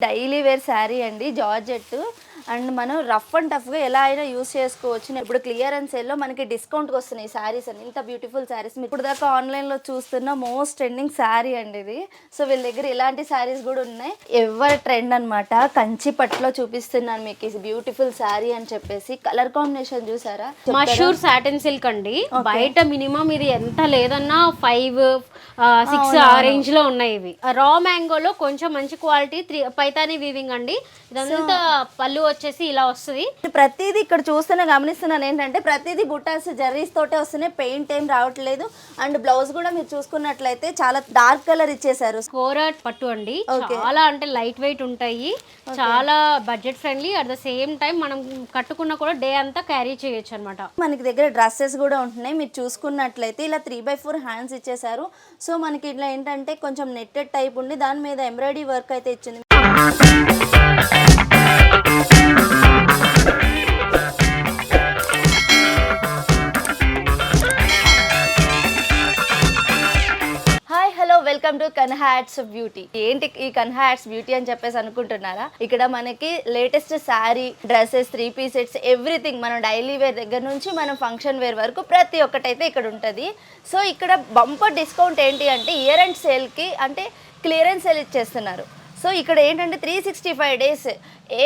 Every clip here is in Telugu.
డైలీ వేర్ శారీ అండి జార్జెట్ అండ్ మనం రఫ్ అండ్ టఫ్గా ఎలా అయినా యూస్ చేసుకోవచ్చు. ఇప్పుడు క్లియరెన్స్ సేల్లో మనకి డిస్కౌంట్కి వస్తున్నాయి శారీస్ అని ఇంత బ్యూటిఫుల్ శారీస్. ఇప్పుడు దాకా ఆన్లైన్లో చూస్తున్న మోస్ట్ ట్రెండింగ్ శారీ అండి ఇది. సో వీళ్ళ దగ్గర ఇలాంటి శారీస్ కూడా ఉన్నాయి. ఎవరి ట్రెండ్ అన్నమాట కంచి పట్టులో చూపిస్తున్నాను మీకు. ఈ బ్యూటిఫుల్ శారీ అని చెప్పేసి. కలర్ కాంబినేషన్ చూసారా? మషూర్ సాటిన్ సిల్క్ అండి. బయట మినిమం ఇది ఎంత లేదన్నా ఫైవ్ సిక్స్ ఆ రేంజ్లో ఉన్నాయి ఇవి. రా మ్యాంగోలో కొంచెం మంచి క్వాలిటీ త్రీ పైతాని వీవింగ్ అండి. ఇదంతా పళ్ళు వచ్చేసి ఇలా వస్తుంది. ప్రతిదీ ఇక్కడ చూస్తున్నా గమనిస్తున్నాను. ఏంటంటే ప్రతిదీ బుట్టాస్ జర్రీస్ తోటే వస్తున్నాయి పెయింట్ ఏం రావట్లేదు. అండ్ బ్లౌజ్ కూడా మీరు చూసుకున్నట్లయితే చాలా డార్క్ కలర్ ఇచ్చేసారు కోరట్ పట్టు అండి. చాలా అంటే లైట్ వెయిట్ ఉంటాయి. చాలా budget friendly. At the same time మనం కట్టుకున్న కూడా డే అంతా క్యారీ చేయొచ్చు అనమాట మనకి దగ్గర డ్రెస్సెస్ కూడా ఉంటున్నాయి. మీరు చూసుకున్నట్లయితే ఇలా త్రీ బై ఫోర్ హ్యాండ్స్ ఇచ్చేసారు సో మనకి ఇట్లా ఏంటంటే కొంచెం నెట్టెడ్ టైప్ ఉండి దాని మీద ఎంబ్రాయిడరీ వర్క్ అయితే ఇచ్చింది. వెల్కమ్ టు కన్హాట్స్ బ్యూటీ ఏంటి ఈ కన్హాట్స్ బ్యూటీ అని చెప్పేసి అనుకుంటున్నారా? ఇక్కడ మనకి latest sari dresses three piece sets everything మనం డైలీ వేర్ దగ్గర నుంచి మనం ఫంక్షన్ వేర్ వరకు ప్రతి ఒక్కటైతే ఇక్కడ ఉంటుంది. సో ఇక్కడ బంపర్ డిస్కౌంట్ ఏంటి అంటే ఇయర్ అండ్ సేల్కి అంటే క్లియరెన్స్ సేల్ ఇచ్చేస్తున్నారు. సో ఇక్కడ ఏంటంటే త్రీ సిక్స్టీ ఫైవ్ డేస్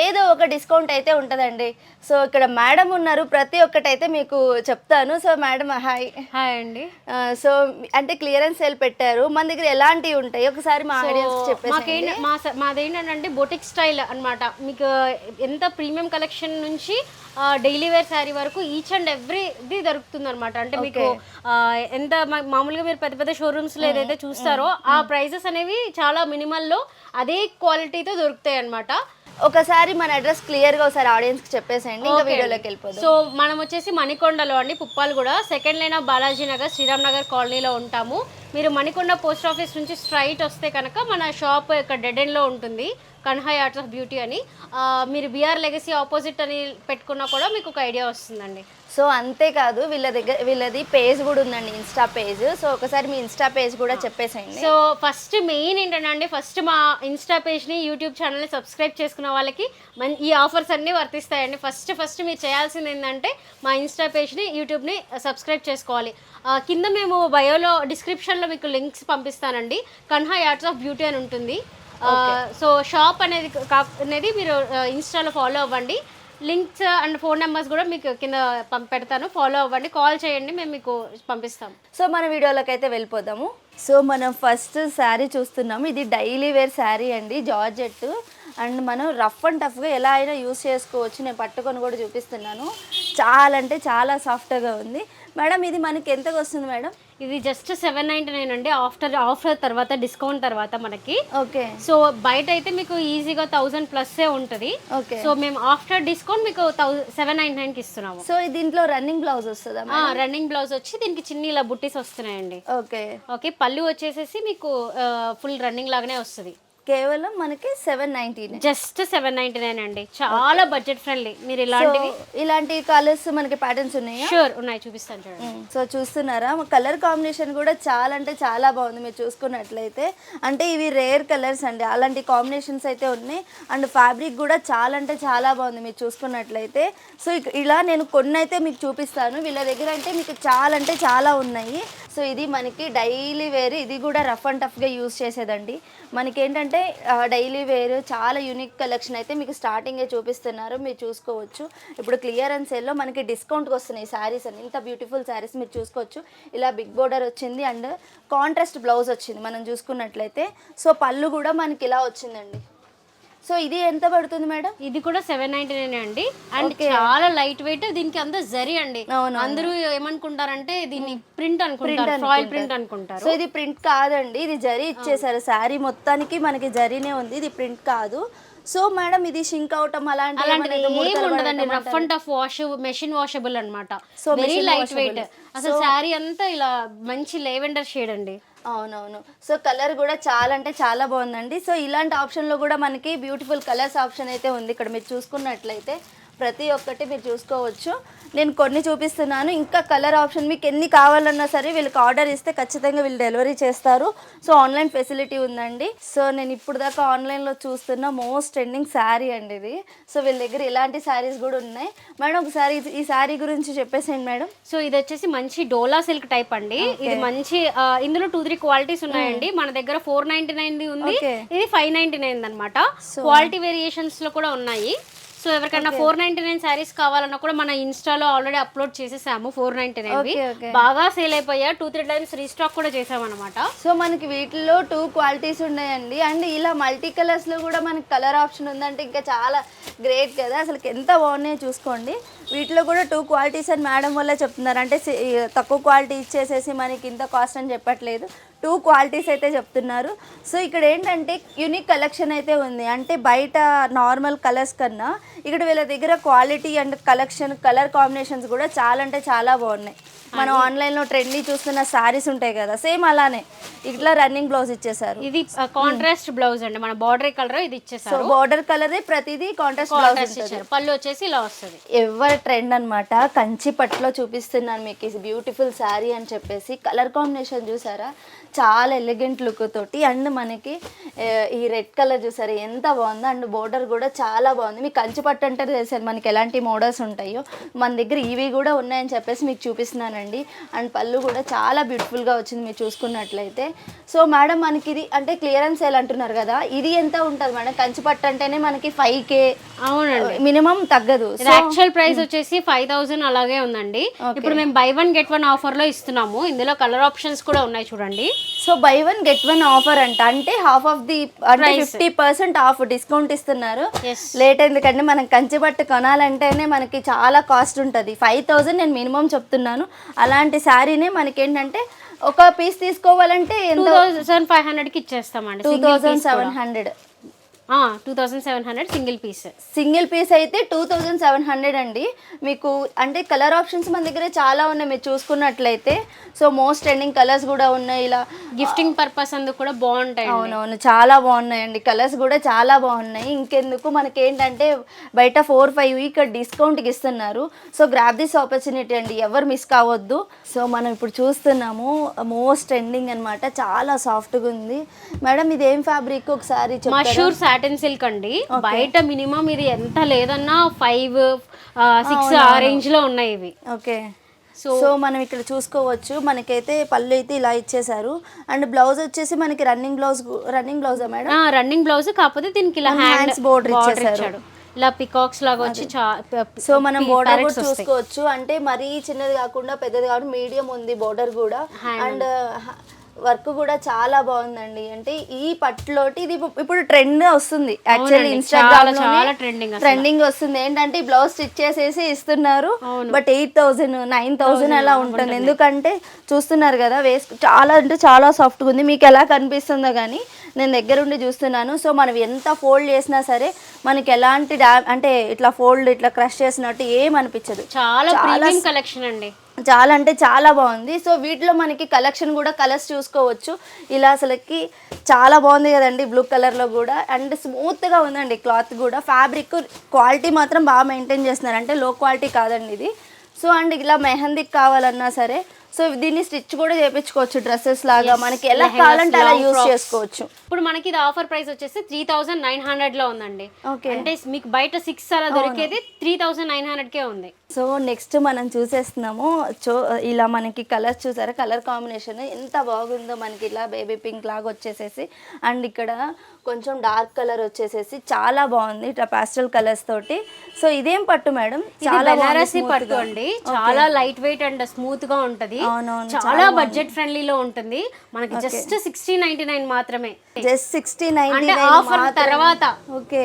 ఏదో ఒక డిస్కౌంట్ అయితే ఉంటుందండి. సో ఇక్కడ మేడం ఉన్నారు. ప్రతి ఒక్కటైతే మీకు చెప్తాను. So madam hi. హాయ్ అండి. సో అంటే క్లియరెన్స్ సేల్ పెట్టారు. మన దగ్గర ఎలాంటివి ఉంటాయి? ఒకసారి మా ఆడియన్స్ చెప్పేసి మాదేంటంటే బొటిక్ స్టైల్ అన్నమాట. మీకు ఎంత ప్రీమియం కలెక్షన్ నుంచి డైలీ వేర్ శారీ వరకు ఈచ్ అండ్ ఎవ్రీ ఇది దొరుకుతుంది అనమాట అంటే మీకు ఎంత మామూలుగా మీరు పెద్ద పెద్ద షోరూమ్స్లో ఏదైతే చూస్తారో ఆ ప్రైజెస్ అనేవి చాలా మినిమల్లో అదే క్వాలిటీతో దొరుకుతాయి అన్నమాట ఒకసారి మన అడ్రస్ క్లియర్గా ఒకసారి ఆడియన్స్కి చెప్పేసేయండి ఇంకా వీడియోలోకి వెళ్ళిపోదాం. సో మనం వచ్చేసి మణికొండలో అండి పుప్పాలు కూడా second line of Balaji Nagar Sriram Nagar కాలనీలో ఉంటాము. మీరు మణికొండ పోస్ట్ ఆఫీస్ నుంచి స్ట్రైట్ వస్తే కనుక మన షాప్ ఇక్కడ డెడ్ ఎండ్లో ఉంటుంది కన్హాయ్ ఆర్ట్స్ ఆఫ్ బ్యూటీ అని. మీరు బిఆర్ లెగసీ ఆపోజిట్ అని పెట్టుకున్నా కూడా మీకు ఒక ఐడియా వస్తుందండి. సో అంతేకాదు వీళ్ళ దగ్గర వీళ్ళది పేజ్ కూడా ఉందండి ఇన్స్టా పేజ్. సో ఒకసారి మీ ఇన్స్టా పేజ్ కూడా చెప్పేసేయండి. సో ఫస్ట్ మెయిన్ ఏంటంటే ఫస్ట్ మా ఇన్స్టా పేజ్ని యూట్యూబ్ ఛానల్ని సబ్స్క్రైబ్ చేసుకున్న వాళ్ళకి మన్ ఈ ఆఫర్స్ అన్నీ వర్తిస్తాయండి. ఫస్ట్ ఫస్ట్ మీరు చేయాల్సింది ఏంటంటే మా ఇన్స్టా పేజ్ని యూట్యూబ్ని సబ్స్క్రైబ్ చేసుకోవాలి. కింద మేము బయోలో డిస్క్రిప్షన్లో మీకు లింక్స్ పంపిస్తానండి. కన్హా యార్ట్స్ ఆఫ్ బ్యూటీ అని ఉంటుంది. సో షాప్ అనేది అనేది మీరు ఇన్స్టాలో ఫాలో అవ్వండి. లింక్స్ అండ్ ఫోన్ నెంబర్స్ కూడా మీకు కింద పంపి పెడతాను. ఫాలో అవ్వండి. కాల్ చేయండి. మేము మీకు పంపిస్తాం. సో మన వీడియోలోకి అయితే వెళ్ళిపోదాము. సో మనం ఫస్ట్ శారీ చూస్తున్నాము. ఇది డైలీ వేర్ శారీ అండి. జార్జెట్ అండ్ మనం రఫ్ అండ్ టఫ్గా ఎలా అయినా యూస్ చేసుకోవచ్చు. నేను పట్టుకొని కూడా చూపిస్తున్నాను. చాలా అంటే చాలా సాఫ్ట్గా ఉంది. మేడం ఇది మనకి ఎంతకు వస్తుంది మేడం? ఇది జస్ట్ సెవెన్ నైంటీ నైన్ అండి. ఆఫ్టర్ ఆఫర్ తర్వాత డిస్కౌంట్ తర్వాత మనకి. ఓకే. సో బయట అయితే మీకు ఈజీగా థౌసండ్ ప్లస్సే ఉంటుంది. ఓకే. సో మేము ఆఫ్టర్ డిస్కౌంట్ మీకు సెవెన్ నైన్ నైన్కి ఇస్తున్నాము. సో దీంట్లో రన్నింగ్ బ్లౌజ్ వస్తుందా రన్నింగ్ బ్లౌజ్ వచ్చి దీనికి చిన్ని ఇలా బుట్టీస్ వస్తున్నాయండి. ఓకే. ఓకే పళ్ళు వచ్చేసేసి మీకు ఫుల్ రన్నింగ్ లాగానే వస్తుంది. కేవలం మనకి seven nineteen just seven ninety nine అండి. చాలా బడ్జెట్ ఫ్రెండ్లీ మీరు ఇలాంటివి ఇలాంటి కలర్స్ మనకి ప్యాటర్న్స్ ఉన్నాయా? షూర్ ఉన్నాయి చూపిస్తాను చూడండి. సో చూస్తున్నారా? కలర్ కాంబినేషన్ కూడా చాలా అంటే చాలా బాగుంది మీరు చూసుకున్నట్లయితే. అంటే ఇవి రేర్ కలర్స్ అండి. అలాంటి కాంబినేషన్స్ అయితే ఉన్నాయి. అండ్ ఫ్యాబ్రిక్ కూడా చాలా అంటే చాలా బాగుంది మీరు చూసుకున్నట్లయితే. సో ఇలా నేను కొన్ని అయితే మీకు చూపిస్తాను. వీళ్ళ దగ్గర అంటే మీకు చాలా అంటే చాలా ఉన్నాయి. సో ఇది మనకి డైలీ వేర్ ఇది కూడా రఫ్ అండ్ టఫ్గా యూస్ చేసేదండి. మనకి ఏంటంటే డైలీ వేర్ చాలా యూనిక్ కలెక్షన్ అయితే మీకు స్టార్టింగే చూపిస్తున్నారు. మీరు చూసుకోవచ్చు. ఇప్పుడు క్లియరెన్స్ సేల్లో మనకి డిస్కౌంట్కి వస్తున్నాయి శారీస్ అని ఇంత బ్యూటిఫుల్ శారీస్ మీరు చూసుకోవచ్చు. ఇలా బిగ్ బోర్డర్ వచ్చింది అండ్ కాంట్రాస్ట్ బ్లౌజ్ వచ్చింది మనం చూసుకున్నట్లయితే. సో పళ్ళు కూడా మనకి ఇలా వచ్చిందండి. సో ఇది ఎంత పడుతుంది మేడం? ఇది కూడా సెవెన్ నైన్టీ నైన్ అండి. అండ్ చాలా లైట్ వెయిట్ దీనికి అంతా జరి అండి. అందరూ ఏమనుకుంటారంటే దీన్ని ప్రింట్ అనుకుంటారు ఫాయిల్ ప్రింట్ అనుకుంటారు. సో ఇది ప్రింట్ కాదండి ఇది జరీ ఇచ్చేసారు. శారీ మొత్తానికి మనకి జరీనే ఉంది ఇది ప్రింట్ కాదు. సో మేడం ఇది షింక్ అవటం అలాంటి ఉండదండి rough and tough wash machine washable అనమాట So, వెరీ లైట్. వెయిట్ అసలు శారీ అంతా ఇలా మంచి లేవెండర్ షేడ్ అండి. అవునవును. సో కలర్ కూడా చాలా అంటే చాలా బాగుందండి. సో ఇలాంటి ఆప్షన్లో కూడా మనకి బ్యూటిఫుల్ కలర్స్ ఆప్షన్ అయితే ఉంది. ఇక్కడ మీరు చూసుకున్నట్లయితే ప్రతి ఒక్కటి మీరు చూసుకోవచ్చు. నేను కొన్ని చూపిస్తున్నాను. ఇంకా కలర్ ఆప్షన్ మీకు ఎన్ని కావాలన్నా సరే వీళ్ళకి ఆర్డర్ ఇస్తే ఖచ్చితంగా వీళ్ళు డెలివరీ చేస్తారు. సో ఆన్లైన్ ఫెసిలిటీ ఉందండి. సో నేను ఇప్పుడు దాకా ఆన్లైన్లో చూస్తున్న మోస్ట్ ట్రెండింగ్ శారీ అండి ఇది. సో వీళ్ళ దగ్గర ఇలాంటి శారీస్ కూడా ఉన్నాయి. మేడం ఒకసారి ఈ శారీ గురించి చెప్పేసేయండి మేడం. సో ఇది వచ్చేసి మంచి డోలా సిల్క్ టైప్ అండి. ఇది మంచి ఇందులో టూ త్రీ క్వాలిటీస్ ఉన్నాయండి. మన దగ్గర ఫోర్ నైన్టీ నైన్ ఉంది. ఇది ఫైవ్ నైన్టీ నైన్ అనమాట క్వాలిటీ వేరియేషన్స్లో కూడా ఉన్నాయి. సో ఎవరికైనా ఫోర్ నైన్టీ నైన్ శారీస్ కావాలన్నా కూడా మన ఇన్స్టాలో ఆల్రెడీ అప్లోడ్ చేసేసాము ఫోర్ నైన్టీ నైన్. బాగా సేల్ అయిపోయా. టూ త్రీ టైమ్స్ రీస్టాక్ కూడా చేసామన్నమాట. సో మనకి వీటిలో టూ క్వాలిటీస్ ఉన్నాయండి. అండ్ ఇలా మల్టీ కలర్స్లో కూడా మనకి కలర్ ఆప్షన్ ఉందంటే ఇంకా చాలా గ్రేట్ కదా. అసలు ఎంత బాగున్నాయో చూసుకోండి. వీటిలో కూడా టూ క్వాలిటీస్ అని మేడం వల్ల చెప్తున్నారు. అంటే తక్కువ క్వాలిటీ ఇచ్చేసేసి మనకి ఇంత కాస్ట్ అని చెప్పట్లేదు. టూ క్వాలిటీస్ అయితే చెప్తున్నారు. సో ఇక్కడ ఏంటంటే యూనిక్ కలెక్షన్ అయితే ఉంది. అంటే బయట నార్మల్ కలర్స్ కన్నా ఇక్కడ వీళ్ళ దగ్గర quality and collection colour combinations కూడా చాలా అంటే చాలా బాగున్నాయి. మనం ఆన్లైన్లో ట్రెండీ చూస్తున్న శారీస్ ఉంటాయి కదా సేమ్ అలానే. ఇట్లా రన్నింగ్ బ్లౌజ్ ఇచ్చేసారు ఇది కాంట్రాస్ట్ బ్లౌజ్ అండి. మన బార్డర్ కలర్ ఇది సో ఇచ్చేసారు బార్డర్ కలర్ ప్రతిదీ కాంట్రాస్ట్ బ్లౌజ్ పళ్ళు వచ్చేసి ఇలా వస్తుంది. ఎవరి ట్రెండ్ అన్నమాట కంచి పట్టులో చూపిస్తున్నాను మీకు. ఇది బ్యూటిఫుల్ శారీ అని చెప్పేసి. కలర్ కాంబినేషన్ చూసారా? చాలా ఎలిగెంట్ లుక్ తోటి అండ్ మనకి ఈ రెడ్ కలర్ చూసారా ఎంత బాగుందో. అండ్ బోర్డర్ కూడా చాలా బాగుంది. మీకు కంచి పట్టు అంటే తెలిసారు మనకి ఎలాంటి మోడల్స్ ఉంటాయో. మన దగ్గర ఇవి కూడా ఉన్నాయని చెప్పేసి మీకు చూపిస్తున్నానండి. అండ్ పళ్ళు కూడా చాలా బ్యూటిఫుల్గా వచ్చింది మీరు చూసుకున్నట్లయితే. సో మేడం మనకి ఇది అంటే క్లియరెన్స్ సేల్ అంటున్నారు కదా. ఇది ఎంత ఉంటుంది మేడం కంచి పట్టు అంటేనే మనకి ఫైవ్ కే అవునండి. మినిమం తగ్గదు. యాక్చువల్ ప్రైస్ వచ్చేసి ఫైవ్ థౌసండ్ అలాగే ఉందండి. ఇప్పుడు మేము బై వన్ గెట్ వన్ ఆఫర్లో ఇస్తున్నాము. ఇందులో కలర్ ఆప్షన్స్ కూడా ఉన్నాయి చూడండి. So buy one get one offer అంట. అంటే హాఫ్ ఆఫ్ ది అంటే ఫిఫ్టీ పర్సెంట్ ఆఫ్ డిస్కౌంట్ ఇస్తున్నారు. లేట్ ఎందుకంటే మనం కంచి బట్ట కొనాలంటేనే మనకి చాలా కాస్ట్ ఉంటుంది. ఫైవ్ థౌజండ్ నేను మినిమం చెప్తున్నాను. అలాంటి శారీనే మనకి ఏంటంటే ఒక పీస్ తీసుకోవాలంటే ఎంత? ఫైవ్ హండ్రెడ్కి ఇచ్చేస్తామండి two thousand seven hundred. Two seven hundred single piece single piece అయితే టూ థౌజండ్ సెవెన్ హండ్రెడ్ అండి. మీకు అంటే కలర్ ఆప్షన్స్ మన దగ్గర చాలా ఉన్నాయి మీరు చూసుకున్నట్లయితే. సో మోస్ట్ ట్రెండింగ్ కలర్స్ కూడా ఉన్నాయి ఇలా. గిఫ్టింగ్ పర్పస్ అందుకు కూడా బాగుంటాయి అవునవును చాలా బాగున్నాయండి. కలర్స్ కూడా చాలా బాగున్నాయి. ఇంకెందుకు మనకి ఏంటంటే బయట ఫోర్ ఫైవ్ ఇక్కడ డిస్కౌంట్కి ఇస్తున్నారు. సో గ్రాప్ దిస్ ఆపర్చునిటీ అండి. ఎవరు మిస్ కావద్దు. సో మనం ఇప్పుడు చూస్తున్నాము మోస్ట్ ట్రెండింగ్ అన్నమాట. చాలా సాఫ్ట్గా ఉంది. మేడం ఇది ఏం ఫ్యాబ్రిక్ ఒకసారి మషూర్ సాటిన్ సిల్క్ అండి. బయట మినిమం ఇది ఎంత లేదన్నా ఫైవ్ సిక్స్ ఆ రేంజ్లో ఉన్నాయి ఇవి. ఓకే సో మనం ఇక్కడ చూసుకోవచ్చు. మనకైతే పళ్ళు అయితే ఇలా ఇచ్చేసారు అండ్ బ్లౌజ్ వచ్చేసి మనకి రన్నింగ్ బ్లౌజ్ రన్నింగ్ బ్లౌజా మేడం? రన్నింగ్ బ్లౌజ్ కాకపోతే దీనికి ఇలా హ్యాండ్ hands border ఇచ్చేసారు. ఇలా పికాక్స్ లాగా వచ్చి సో మనం బోర్డర్ కూడా. చూసుకోవచ్చు. అంటే మరీ చిన్నది కాకుండా పెద్దది కాకుండా మీడియం ఉంది బోర్డర్ కూడా. అండ్ వర్క్ కూడా చాలా బాగుందండి. అంటే ఈ పట్టులోటి ఇది ఇప్పు- ఇప్పుడు ట్రెండ్ వస్తుంది. యాక్చువల్లీ ఇన్స్టాగ్రామ్ చాలా, అసలు. ట్రెండింగ్ వస్తుంది. ఏంటంటే ఈ బ్లౌజ్ స్టిచ్ చేసేసి ఇస్తున్నారు. But eight thousand nine thousand అలా ఉంటుంది. ఎందుకంటే చూస్తున్నారు కదా వేసుకు చాలా అంటే చాలా సాఫ్ట్గా ఉంది. మీకు ఎలా కనిపిస్తుందో కానీ నేను దగ్గరుండి చూస్తున్నాను. సో మనం ఎంత ఫోల్డ్ చేసినా సరే మనకి ఎలాంటి డా అంటే ఇట్లా ఫోల్డ్ ఇట్లా క్రష్ చేసినట్టు ఏం అనిపించదు. చాలా కలెక్షన్ అండి. చాలా అంటే చాలా బాగుంది. సో వీటిలో మనకి కలెక్షన్ కూడా కలర్స్ చూసుకోవచ్చు. ఇలా అసలుకి చాలా బాగుంది కదండి బ్లూ కలర్లో కూడా. అండ్ స్మూత్గా ఉందండి క్లాత్ కూడా. ఫ్యాబ్రిక్ క్వాలిటీ మాత్రం బాగా మెయింటైన్ చేస్తున్నారు. అంటే లో క్వాలిటీ కాదండి ఇది. సో అండ్ ఇలా మెహందీకి కావాలన్నా సరే సో దీన్ని స్టిచ్ కూడా చేయించుకోవచ్చు డ్రెస్సెస్ లాగా. మనకి ఎలా కావాలంటే అలా యూస్. చేసుకోవచ్చు. ఇప్పుడు మనకి ఇది ఆఫర్ ప్రైస్ వచ్చేసి త్రీ థౌసండ్ నైన్ హండ్రెడ్లో ఉందండి. అంటే మీకు బయట సిక్స్ అలా దొరికేది త్రీ థౌసండ్ నైన్ హండ్రెడ్ కే ఉంది. సో నెక్స్ట్ మనం చూసేస్తున్నాము. చో ఇలా మనకి కలర్స్ చూసారా? కలర్ కాంబినేషన్ ఎంత బాగుందో మనకి ఇలా బేబీ పింక్ లాగా వచ్చేసేసి. అండ్ ఇక్కడ కొంచెం డార్క్ కలర్ వచ్చేసేసి చాలా బాగుంది ఇట్లా పాస్టల్ కలర్స్ తోటి. సో ఇదేం పట్టు మేడం? చాలా బెనారసి పట్టు. అండి. చాలా లైట్ వెయిట్ అండ్ స్మూత్గా ఉంటది. చాలా బడ్జెట్ ఫ్రెండ్లీలో ఉంటుంది. మనకి జస్ట్ సిక్స్టీ నైన్టీ నైన్ మాత్రమే. జస్ట్ సిక్స్టీ నైన్ అంటే ఆఫర్ తర్వాత. ఓకే.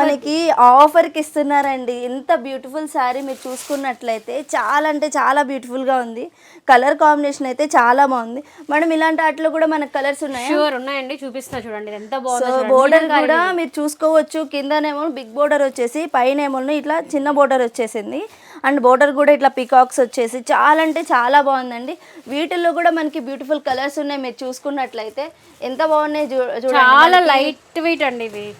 మనకి ఆఫర్కి ఇస్తున్నారండి. ఎంత బ్యూటిఫుల్ శారీ మీరు చూసుకున్నట్లయితే చాలా అంటే చాలా బ్యూటిఫుల్గా ఉంది. కలర్ కాంబినేషన్ అయితే చాలా బాగుంది. మేడం ఇలాంటి వాటిలో కూడా మనకు కలర్స్ ఉన్నాయి? షూర్ ఉన్నాయండి. చూపిస్తున్నా చూడండి. ఎంత బాగుందో. బోర్డర్ కూడా మీరు చూసుకోవచ్చు. కిందనేమో బిగ్ బోర్డర్ వచ్చేసి పైన ఏమో ఇట్లా చిన్న బోర్డర్ వచ్చేసింది. అండ్ బోర్డర్ కూడా ఇట్లా పికాక్స్ వచ్చేసి చాలా అంటే చాలా బాగుందండి. వీటిల్లో కూడా మనకి బ్యూటిఫుల్ కలర్స్ ఉన్నాయి మీరు చూసుకున్నట్లయితే. ఎంత బాగున్నాయి చూ- చాలా లైట్ వెయిట్ అండి ఇది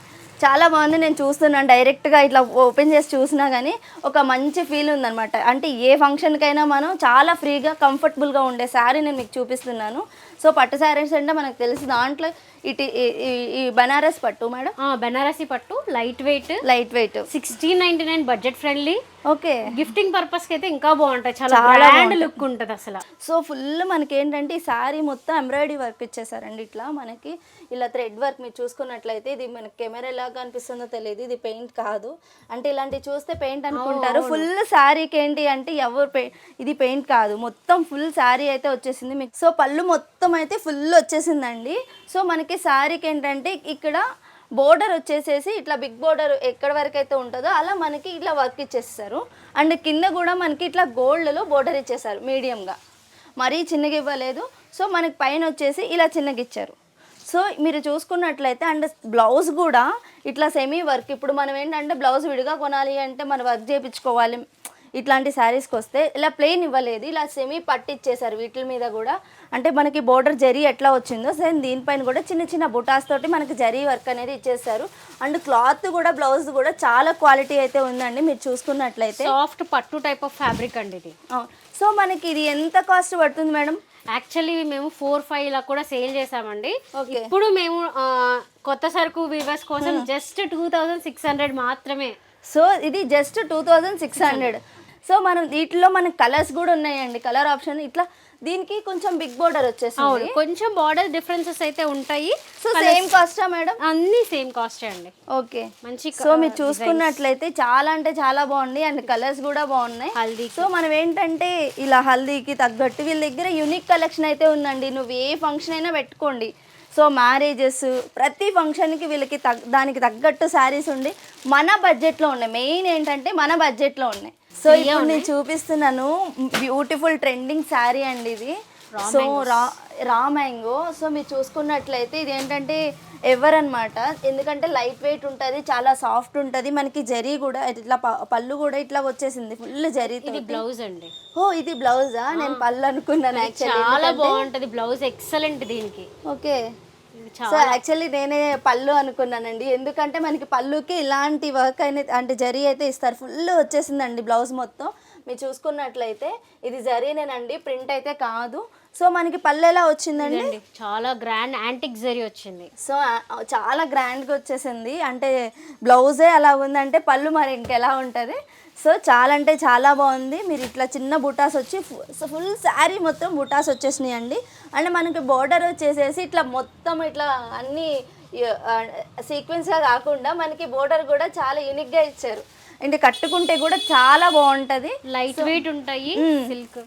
చాలా బాగుంది. నేను చూస్తున్నాను డైరెక్ట్గా ఇట్లా ఓపెన్ చేసి చూసినా కానీ ఒక మంచి ఫీల్ ఉందన్నమాట. అంటే ఏ ఫంక్షన్కైనా మనం చాలా ఫ్రీగా కంఫర్టబుల్గా ఉండే శారీ నేను మీకు చూపిస్తున్నాను. సో పట్టు శారీస్ అంటే మనకు తెలుసు దాంట్లో ఇటు ఈ- బనారస్ పట్టు మేడం? బెనారసి పట్టు light weight light weight sixteen ninety nine budget friendly okay. Gifting పర్పస్కి అయితే ఇంకా బాగుంటాయి. చాలా బాగుంటాయి. లుక్ ఉంటుంది అసలు. సో ఫుల్ మనకి ఏంటంటే ఈ శారీ మొత్తం ఎంబ్రాయిడరీ వర్క్ ఇచ్చేసారండి ఇట్లా మనకి. ఇలా థ్రెడ్ వర్క్ మీరు చూసుకున్నట్లయితే ఇది మనకి కెమెరా ఎలా కనిపిస్తుందో తెలియదు. ఇది పెయింట్ కాదు. అంటే ఇలాంటివి చూస్తే పెయింట్ అనుకుంటారు. ఫుల్ శారీకి ఏంటి అంటే ఎవరు ఇది పెయింట్ కాదు. మొత్తం ఫుల్ శారీ అయితే వచ్చేసింది మీకు. సో పళ్ళు మొత్తం అయితే ఫుల్ వచ్చేసిందండి. సో మనకి శారీకి ఏంటంటే ఇక్కడ బోర్డర్ వచ్చేసేసి ఇట్లా బిగ్ బోర్డర్ ఎక్కడ వరకు అయితే ఉంటుందో అలా మనకి ఇట్లా వర్క్ ఇచ్చేస్తారు. అండ్ కింద కూడా మనకి ఇట్లా గోల్డ్లో బోర్డర్ ఇచ్చేసారు మీడియంగా. మరీ చిన్నగా ఇవ్వలేదు. సో మనకి పైన వచ్చేసి ఇలా చిన్నగా ఇచ్చారు. సో మీరు చూసుకున్నట్లయితే అండ్ బ్లౌజ్ కూడా ఇట్లా సెమీ వర్క్ ఇప్పుడు మనం ఏంటంటే బ్లౌజ్ విడిగా కొనాలి అంటే మనం వర్క్ చేయించుకోవాలి. ఇట్లాంటి శారీస్కి వస్తే ఇలా ప్లెయిన్ ఇవ్వలేదు. ఇలా సెమీ పట్టిచ్చేసారు వీటి మీద కూడా. అంటే మనకి బోర్డర్ జరీ ఎట్లా వచ్చిందో సేమ్ దీనిపైన కూడా చిన్న చిన్న బుటాస్ తోటి మనకి జరీ వర్క్ అనేది ఇచ్చేసారు అండ్ క్లాత్ కూడా బ్లౌజ్ కూడా చాలా క్వాలిటీ అయితే ఉందండి. మీరు చూసుకున్నట్లయితే. సాఫ్ట్ పట్టు టైప్ ఆఫ్ ఫ్యాబ్రిక్ అండి ఇది. సో మనకి ఇది ఎంత కాస్ట్ పడుతుంది మేడం? యాక్చువల్లీ మేము ఫోర్ ఫైవ్ లా కూడా సేల్ చేసామండి ఇప్పుడు మేము కొత్త సరుకు వీవర్స్ కోసం just two thousand six hundred మాత్రమే. సో ఇది just two thousand six hundred so మనం వీటిలో మనకి కలర్స్ కూడా ఉన్నాయండి. కలర్ ఆప్షన్ ఇట్లా దీనికి కొంచెం బిగ్ బోర్డర్ అవును వచ్చేసింది కొంచెం బార్డర్ డిఫరెన్సెస్ అయితే ఉంటాయి. సో సేమ్ కాస్టా మేడం? అన్ని సేమ్ కాస్ట్ అండి. ఓకే. మంచి సో మీరు చూసుకున్నట్లయితే చాలా అంటే చాలా బాగుంది అండ్ కలర్స్ కూడా బాగున్నాయి. హల్దీ సో మనం ఏంటంటే ఇలా హల్దీకి తగ్గట్టు వీళ్ళ దగ్గర యూనిక్ కలెక్షన్ అయితే ఉందండి. నువ్వు ఏ ఫంక్షన్ అయినా పెట్టుకోండి. సో మ్యారేజెస్ ప్రతి ఫంక్షన్కి వీళ్ళకి తగ్ దానికి తగ్గట్టు శారీస్ ఉండి మన బడ్జెట్లో ఉన్నాయి. మెయిన్ ఏంటంటే మన బడ్జెట్లో ఉన్నాయి. సో ఇప్పుడు నేను చూపిస్తున్నాను బ్యూటిఫుల్ ట్రెండింగ్ శారీ అండి ఇది. సో రా రా మ్యాంగో సో మీరు చూసుకున్నట్లయితే ఇది ఏంటంటే ఎవరనమాట. ఎందుకంటే లైట్ వెయిట్ ఉంటుంది చాలా సాఫ్ట్ ఉంటుంది. మనకి జరీ కూడా ఇట్లా పళ్ళు కూడా ఇట్లా వచ్చేసింది. ఫుల్ జరీ ఇది బ్లౌజ్ అండి. ఓ ఇది బ్లౌజా? నేను పళ్ళు అనుకున్నాను యాక్చువల్లీ చాలా బాగుంటది బ్లౌజ్ ఎక్సలెంట్ దీనికి. ఓకే. సో యాక్చువల్లీ నేనే పళ్ళు అనుకున్నానండి. ఎందుకంటే మనకి పళ్ళుకి ఇలాంటి వర్క్ అనేది అంటే జరీ అయితే ఇస్తారు. ఫుల్ వచ్చేసిందండి బ్లౌజ్ మొత్తం. మీరు చూసుకున్నట్లయితే ఇది జరీనేనండి ప్రింట్ అయితే కాదు. సో మనకి పళ్ళు ఎలా వచ్చిందండి? చాలా గ్రాండ్ యాంటిక్ జరీ వచ్చింది. సో చాలా గ్రాండ్గా వచ్చేసింది. అంటే బ్లౌజే అలా ఉందంటే పళ్ళు మరి ఇంకెలా ఉంటుంది? సో చాలా అంటే చాలా బాగుంది. మీరు ఇట్లా చిన్న బుటాస్ వచ్చి ఫుల్ శారీ మొత్తం బుటాస్ వచ్చేసినాయి అండి అండ్ మనకి బోర్డర్ వచ్చేసేసి ఇట్లా మొత్తం ఇట్లా అన్ని సీక్వెన్స్గా కాకుండా మనకి బోర్డర్ కూడా చాలా యూనిక్గా ఇచ్చారు. అంటే కట్టుకుంటే కూడా చాలా బాగుంటుంది. లైట్ వెయిట్ ఉంటాయి సిల్క్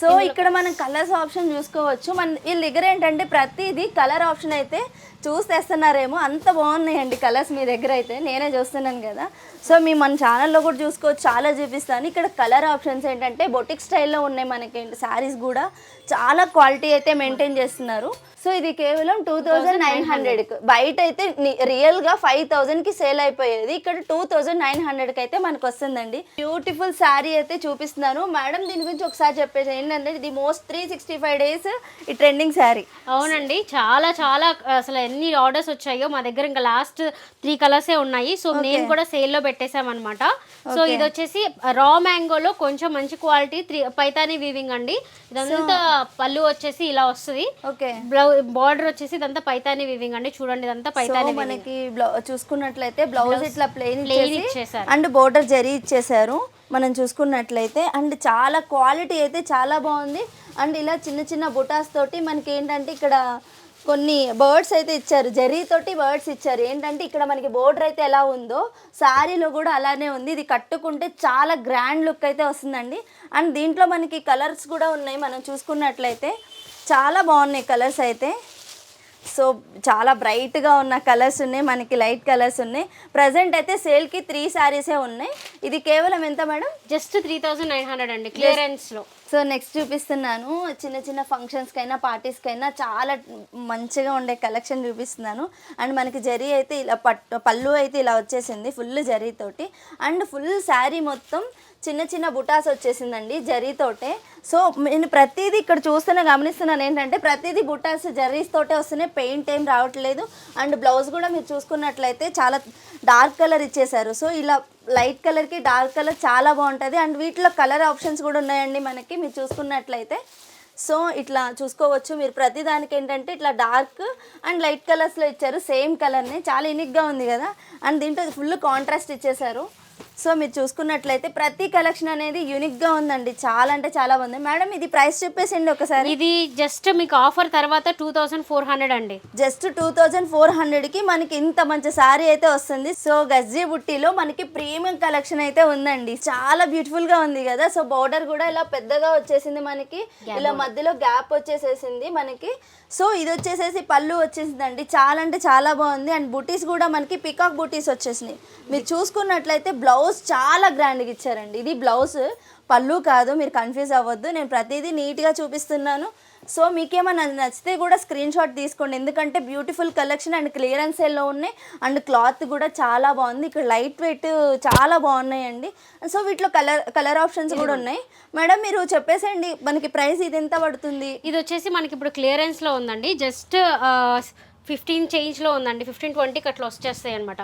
సో ఇక్కడ మనం కలర్స్ ఆప్షన్ చూసుకోవచ్చు. మన వీళ్ళ దగ్గర ఏంటంటే ప్రతిదీ కలర్ ఆప్షన్ అయితే చూసేస్తున్నారేమో అంత బాగున్నాయండి కలర్స్ మీ దగ్గర అయితే నేనే చూస్తున్నాను కదా. సో మీ మన ఛానల్లో కూడా చూసుకోవచ్చు చాలా చూపిస్తాను. ఇక్కడ కలర్ ఆప్షన్స్ ఏంటంటే బొటిక్ స్టైల్లో ఉన్నాయి మనకి శారీస్ కూడా. చాలా క్వాలిటీ అయితే మెయింటైన్ చేస్తున్నారు. సో ఇది కేవలం టూ థౌజండ్ నైన్ హండ్రెడ్కి బయట అయితే రియల్గా ఫైవ్ థౌజండ్కి సేల్ అయిపోయేది. ఇక్కడ టూ థౌజండ్ నైన్ హండ్రెడ్కి అయితే మనకు వస్తుందండి. బ్యూటిఫుల్ శారీ అయితే చూపిస్తున్నాను. మేడం దీని గురించి ఒకసారి చెప్పేసి ఏంటంటే ఇది most three sixty five days ఈ ట్రెండింగ్ శారీ. అవునండి. చాలా చాలా అసలు ఎన్ని ఆర్డర్స్ వచ్చాయో మా దగ్గర ఇంకా లాస్ట్ త్రీ కలర్సే ఉన్నాయి. సో నేను కూడా సేల్లో పెట్టేశామన్నమాట. సో ఇది వచ్చేసి రా మ్యాంగోలో కొంచెం మంచి క్వాలిటీ త్రీ పైతాని వీవింగ్ అండి. ఇదంతా పళ్ళు వచ్చేసి ఇలా వస్తుంది. ఓకే బ్లౌ బార్డర్ వచ్చేసి ఇదంతా పైతాని వీవింగ్ అండి. చూడండి ఇదంతా పైతాని మనకి చూసుకున్నట్లయితే బ్లౌజ్ ఇట్లా ప్లెయిన్ ఇచ్చేసారు. అండ్ బోర్డర్ జరీ ఇచ్చేసారు. మనం చూసుకున్నట్లయితే అండ్ చాలా క్వాలిటీ అయితే చాలా బాగుంది. అండ్ ఇలా చిన్న చిన్న బుటాస్ తోటి మనకి ఏంటంటే ఇక్కడ కొన్ని బర్డ్స్ అయితే ఇచ్చారు. జరీతోటి బర్డ్స్ ఇచ్చారు. ఏంటంటే ఇక్కడ మనకి బోర్డర్ అయితే ఎలా ఉందో శారీలో కూడా అలానే ఉంది. ఇది కట్టుకుంటే చాలా గ్రాండ్ లుక్ అయితే వస్తుందండి. అండ్ దీంట్లో మనకి కలర్స్ కూడా ఉన్నాయి. మనం చూసుకున్నట్లయితే చాలా బాగున్నాయి కలర్స్ అయితే. సో చాలా బ్రైట్గా ఉన్న కలర్స్ ఉన్నాయి మనకి లైట్ కలర్స్ ఉన్నాయి. ప్రజెంట్ అయితే సేల్కి త్రీ శారీసే ఉన్నాయి. ఇది కేవలం ఎంత madam? Just three thousand nine hundred అండి క్లియరెన్స్లో సో నెక్స్ట్ చూపిస్తున్నాను. చిన్న చిన్న ఫంక్షన్స్కైనా పార్టీస్కైనా చాలా మంచిగా ఉండే కలెక్షన్ చూపిస్తున్నాను. అండ్ మనకి జరీ అయితే ఇలా పట్టు పళ్ళు అయితే ఇలా వచ్చేసింది ఫుల్ జరీతోటి అండ్ ఫుల్ శారీ మొత్తం చిన్న చిన్న బుటాస్ వచ్చేసిందండి జరీతోటే. సో నేను ప్రతిదీ ఇక్కడ చూస్తున్నా గమనిస్తున్నాను ఏంటంటే ప్రతిదీ బుటాస్ జర్రీస్ తోటే వస్తున్నాయి. పెయింట్ ఏం రావట్లేదు. అండ్ బ్లౌజ్ కూడా మీరు చూసుకున్నట్లయితే చాలా డార్క్ కలర్ ఇచ్చేశారు. సో ఇలా లైట్ కలర్కి డార్క్ కలర్ చాలా బాగుంటుంది. అండ్ వీటిలో కలర్ ఆప్షన్స్ కూడా ఉన్నాయండి మనకి మీరు చూసుకున్నట్లయితే. సో ఇట్లా చూసుకోవచ్చు. మీరు ప్రతి దానికి ఏంటంటే ఇట్లా డార్క్ అండ్ లైట్ కలర్స్లో ఇచ్చారు. సేమ్ కలర్ని. చాలా యూనిక్గా ఉంది కదా. అండ్ దీంట్లో ఫుల్ కాంట్రాస్ట్ ఇచ్చేశారు. సో మీరు చూసుకున్నట్లయితే ప్రతి కలెక్షన్ అనేది యూనిక్గా ఉందండి. చాలా అంటే చాలా బాగుంది. మేడం ఇది ప్రైస్ చెప్పేసండి ఒకసారి. ఇది జస్ట్ మీకు ఆఫర్ తర్వాత టూ థౌసండ్ ఫోర్ హండ్రెడ్ అండి. జస్ట్ టూ థౌజండ్ ఫోర్ హండ్రెడ్కి మనకి ఇంత మంచి శారీ అయితే వస్తుంది. సో గజ్జీ బుట్టిలో మనకి ప్రీమియం కలెక్షన్ అయితే ఉందండి. చాలా బ్యూటిఫుల్గా ఉంది కదా. సో బోర్డర్ కూడా ఇలా పెద్దగా వచ్చేసింది మనకి. ఇలా మధ్యలో గ్యాప్ వచ్చేసేసింది మనకి. సో ఇది వచ్చేసేసి పళ్ళు వచ్చేసిందండి. చాలా అంటే చాలా బాగుంది. అండ్ బుటీస్ కూడా మనకి పికాక్ బుటీస్ వచ్చేసినాయి. మీరు చూసుకున్నట్లయితే బ్లౌజ్ చాలా గ్రాండ్గా ఇచ్చారండి. ఇది బ్లౌజ్ పళ్ళు కాదు మీరు కన్ఫ్యూజ్ అవ్వద్దు. నేను ప్రతిదీ నీట్గా చూపిస్తున్నాను. సో మీకేమైనా నచ్చితే కూడా స్క్రీన్ షాట్ తీసుకోండి. ఎందుకంటే బ్యూటిఫుల్ కలెక్షన్ అండ్ క్లియరెన్స్ సేల్లో ఉన్నాయి. అండ్ క్లాత్ కూడా చాలా బాగుంది. ఇక్కడ లైట్ వెయిట్ చాలా బాగున్నాయండి. సో వీటిలో కలర్ కలర్ ఆప్షన్స్ కూడా ఉన్నాయి. మేడం మీరు చెప్పేసేయండి. మనకి ప్రైస్ ఇది ఎంత పడుతుంది? ఇది వచ్చేసి మనకి ఇప్పుడు క్లియరెన్స్లో ఉందండి. జస్ట్ ఫిఫ్టీన్ చేంజ్లో ఉందండి. ఫిఫ్టీన్ ట్వంటీకి అట్లా వచ్చేస్తాయి అనమాట